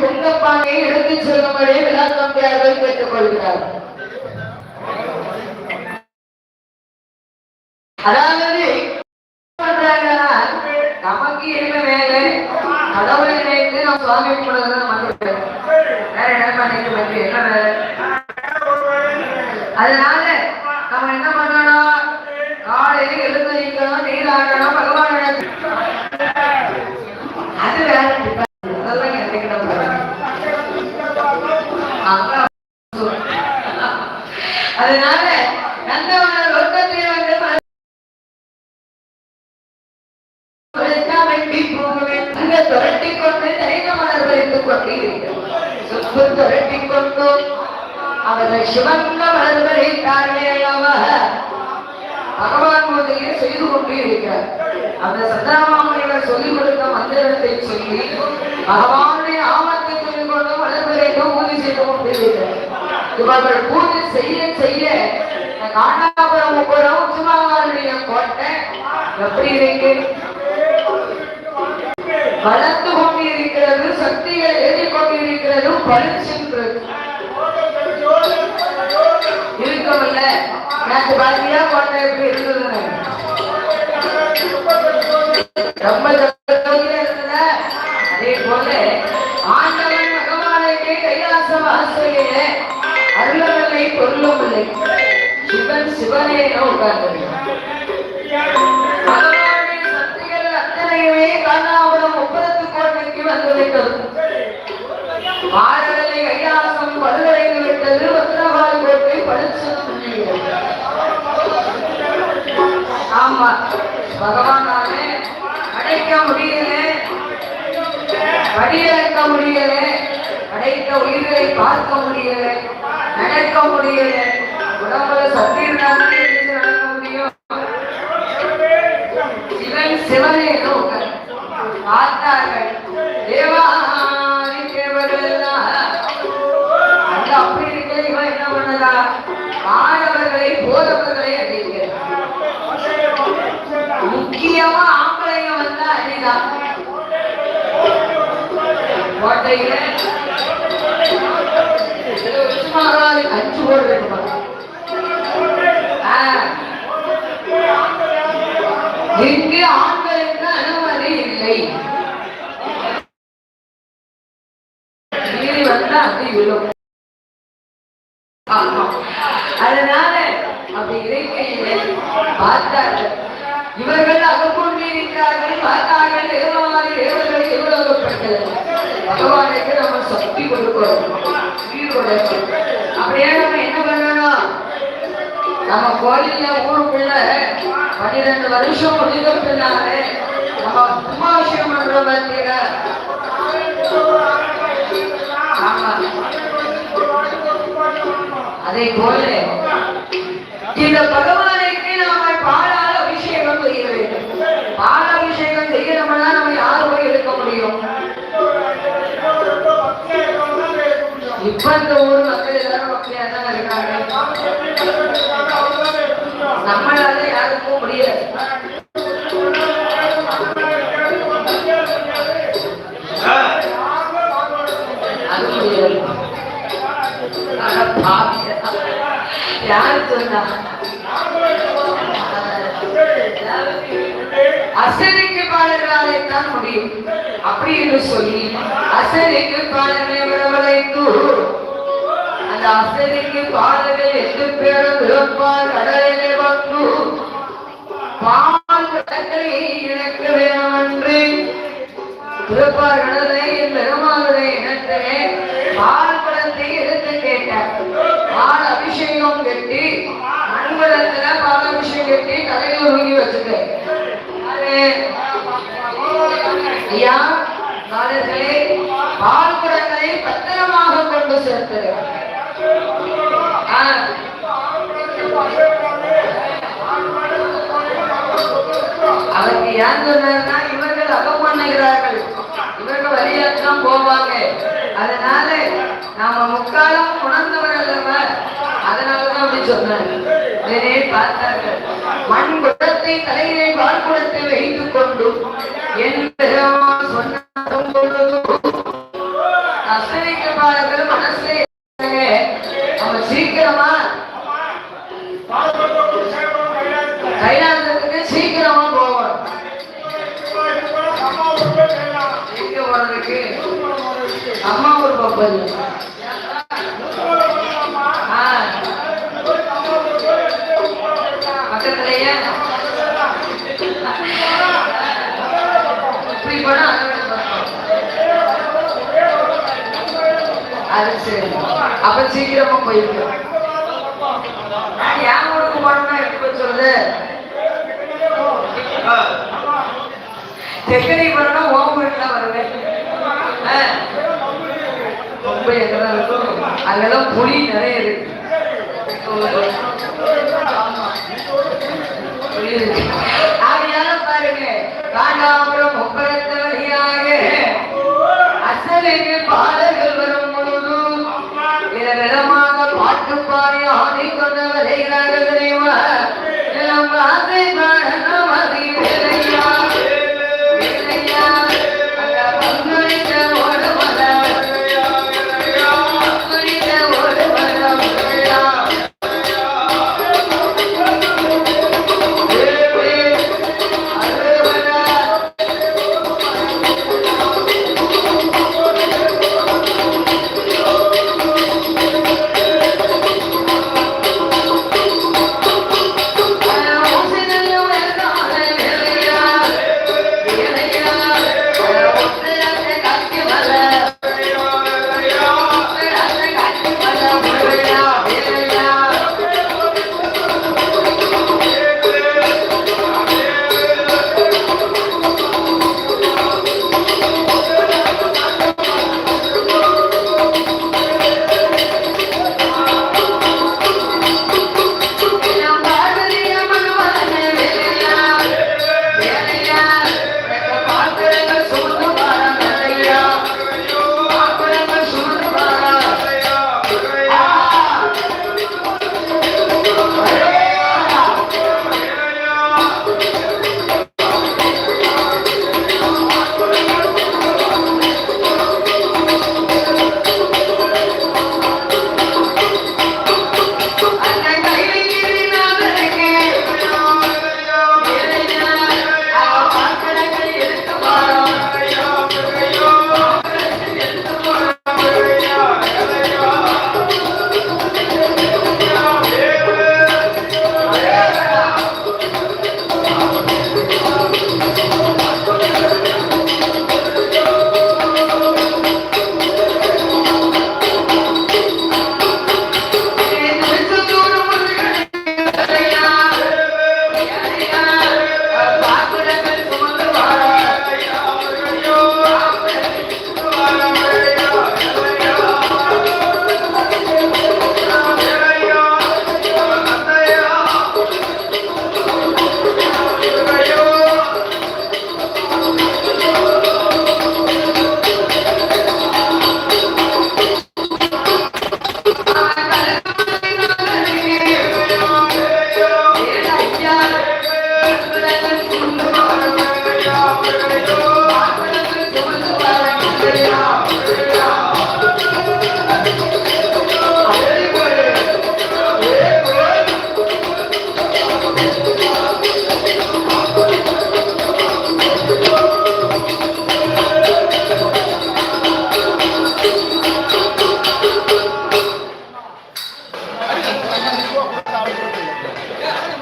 பொங்கப்பானை எடுத்து செல்லும்படி விழாத்தம்பியார்கள் கேட்டுக் அதாவது போகுவேன் அங்க துரட்டி கொண்டு தைர மலர் வைத்துக் கொண்டிருக்கிறார் சுப்பு துரட்டி கொண்டு அவர்கள் சிவந்த மலர்களை தாழ்மையல்லவா பகவான் பூஜையை செய்து கொண்டு இருக்கிறார். அந்த சந்திரமாமுனிவர் சொல்லிக் கொடுத்த மந்திரத்தை சொல்லி பகவானுடைய ஆமத்தை சொல்லிக் கொண்டு மலர்களை பூஜை செய்து கொண்டு இருக்கிறார். இவர்கள் பூஜை செய்ய செய்ய இந்த காண்டாபுரம் உப்புறம் உச்சுமாவாருடைய கோட்டை. எப்படி இருக்கு? வளர்ந்து கொண்டிருக்கிறது சக்திகள் ஏறி கொண்டிருக்கிறது பளிச்சென்றது இருக்கவில்ல. நேற்று பாத்தியா கோட்டை எப்படி இருந்ததுன்னு ரொம்ப இருந்ததா. அதே போல ஆண்டவன் பகவானுக்கு கைலாச வாசலிலே அருளவில்லை பொருளவில்லை சிவன் சிவனே உட்கார்ந்து கோட்டைக்கு வந்துவிட்டது மாறவரை கைலாசம் படுகடைந்து விட்டது உத்தரவாத கோட்டை படிச்சு ஆமா பகவானாலே அடைக்க முடியல படியிறக்க முடியல அடைத்த உயிர்களை பார்க்க முடியல நடக்க முடியல உடம்புல சக்தி இருந்தாலும் நடக்க முடியும் சிவன் சிவனே நோக்க பார்த்தார்கள் தேவாதி தேவர்களெல்லாம் அங்க அப்படி இருக்கிற இவன் என்ன பண்ணதா மாணவர்களை போதவர்களை அடைக்கிறார் முக்கியமா ஆம்பளைங்க வந்தா அடிதான் கோட்டையில இவர்கள் அகப்பொண்டிருக்கிறார்கள் பார்த்தார்கள் தேவாதி தேவர்கள் எவ்வளவுப்பட்டது பகவானுக்கு நம்ம சக்தி கொடுக்கிறோம். அப்படியே நம்ம என்ன பண்ணணும் நம்ம கோயில்ல ஊருக்குள்ள பன்னிரெண்டு வருஷம் முடிந்த நம்ம கும்பாபிஷேகம் பண்ற பார்த்தீங்க ஆமா. அதே போல இந்த பகவான் இப்ப இந்த ஊர் மக்கள் எல்லாரும் மக்களியா தான் இருக்காங்க. நம்மளால யாருக்கும் முடியாது. யாரு சொன்னா அசரிக்கு முடியும். அப்படி என்று சொல்லி அசரிக்கு அந்த அசரிக்கு பாடல்கள் எட்டு பேரும் இருப்பார் கடலிலே வந்து. பால் கடலை இழக்க வேணும் என்று திருப்பார் கடலை பெருமாளுடைய இனத்திலே பால் குடத்தை எடுத்து கேட்டார். பால் அபிஷேகம் கட்டி மண்குடத்துல பால் அபிஷேகம் கட்டி தலையில ஊங்கி வச்சுட்டேன். ஐயா பால் குடங்களை பத்திரமாக கொண்டு சேர்த்தது அதற்கு ஏன் சொன்னார்னா இவர்கள் அகம் பண்ணுகிறார்கள் இவர்கள் வழியாத்தான் போவாங்க. அதனால நாம முக்காலம் உணர்ந்தவர்கள் அதனாலதான் அப்படி சொன்னாங்க. பார்த்தார்கள். மண் குடத்தை தலையிலே பால் குடத்தை வைத்துக் கொண்டு என் பெருமான் சொன்ன பொழுது மனசு பப்பது பக்கத்துலயே. இப்படி போனா அதை சரி. அப்ப சீக்கிரமா போயிருக்கோம் என் ஊருக்கு போனோம்னா எப்படி சொல்லுது தெக்கடி போனா ஓம் தான் வருவேன். குப்பை ரொம்ப எங்கதான் இருக்கும் அங்கெல்லாம் புளி நிறைய இருக்கு. ஆமா. பாருங்க காண்டாபுரம் ஒப்பரத்த வழியாக அசலுக்கு பாடல்கள் வரும் பொழுது பாட்டு பாடி ஆடிக்கொண்டு வருகிறார்கள் தெரியுமா? நம் ஆசை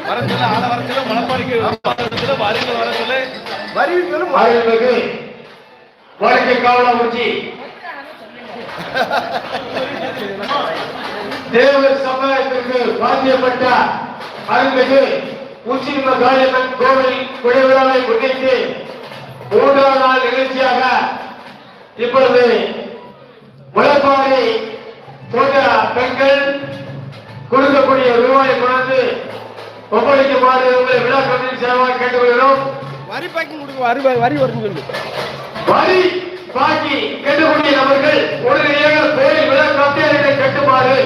வர சொல்ல ஆள வர சொல்ல மணப்பாடிக்கு வர சொல்ல வாரிகள் வர சொல்ல அருள்மிகு வடக்கு காவலாமுச்சி. தேவர் சமுதாயத்திற்கு பாத்தியப்பட்ட அருள்மிகு உச்சிம காளியம்மன் கோவில் குடைவிழாவை முன்னிட்டு மூன்றாம் நாள் நிகழ்ச்சியாக இப்பொழுது முளைப்பாறை போன்ற பெண்கள் கொடுக்கக்கூடிய ரூபாயை கொண்டு ஒப்படைக்குமாறு உங்களை விழா கமிட்டி சேவை கேட்டுக்கொள்கிறோம். வரி பேக்கிங் கொடுக்க வரி வரி வரும்னு சொல்லு. வரி பாக்கி கட்டக்கூடிய நபர்கள் உடனடியாக கோயில் விழா கட்டியத்தை கட்டுமாறு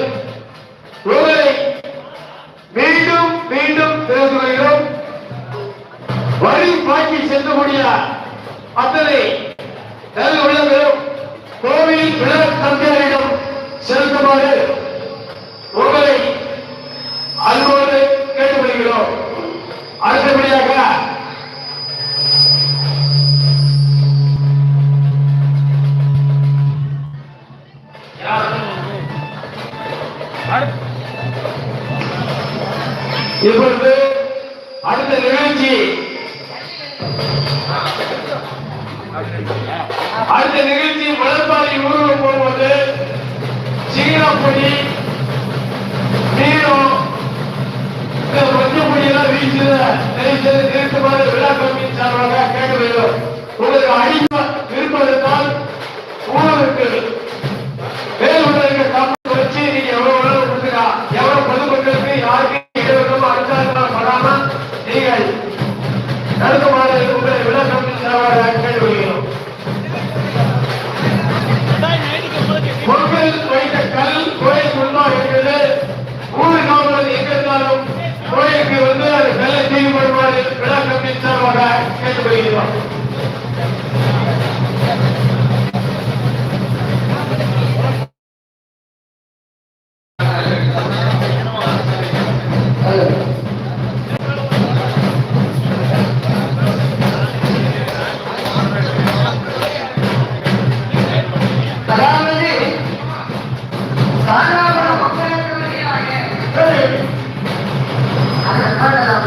இப்பொழுது அடுத்த நிகழ்ச்சி. அடுத்த நிகழ்ச்சி மலர்பாடி ஊருக்கு போகும்போது சீனப்பொடி நீரும் இந்த மஞ்சள் பொடியெல்லாம் வீசுத தயவுசெய்து நிறுத்துமாறு விழா கமிட்டியின் சார்பாக கேட்க வேண்டும். உங்களுக்கு அடி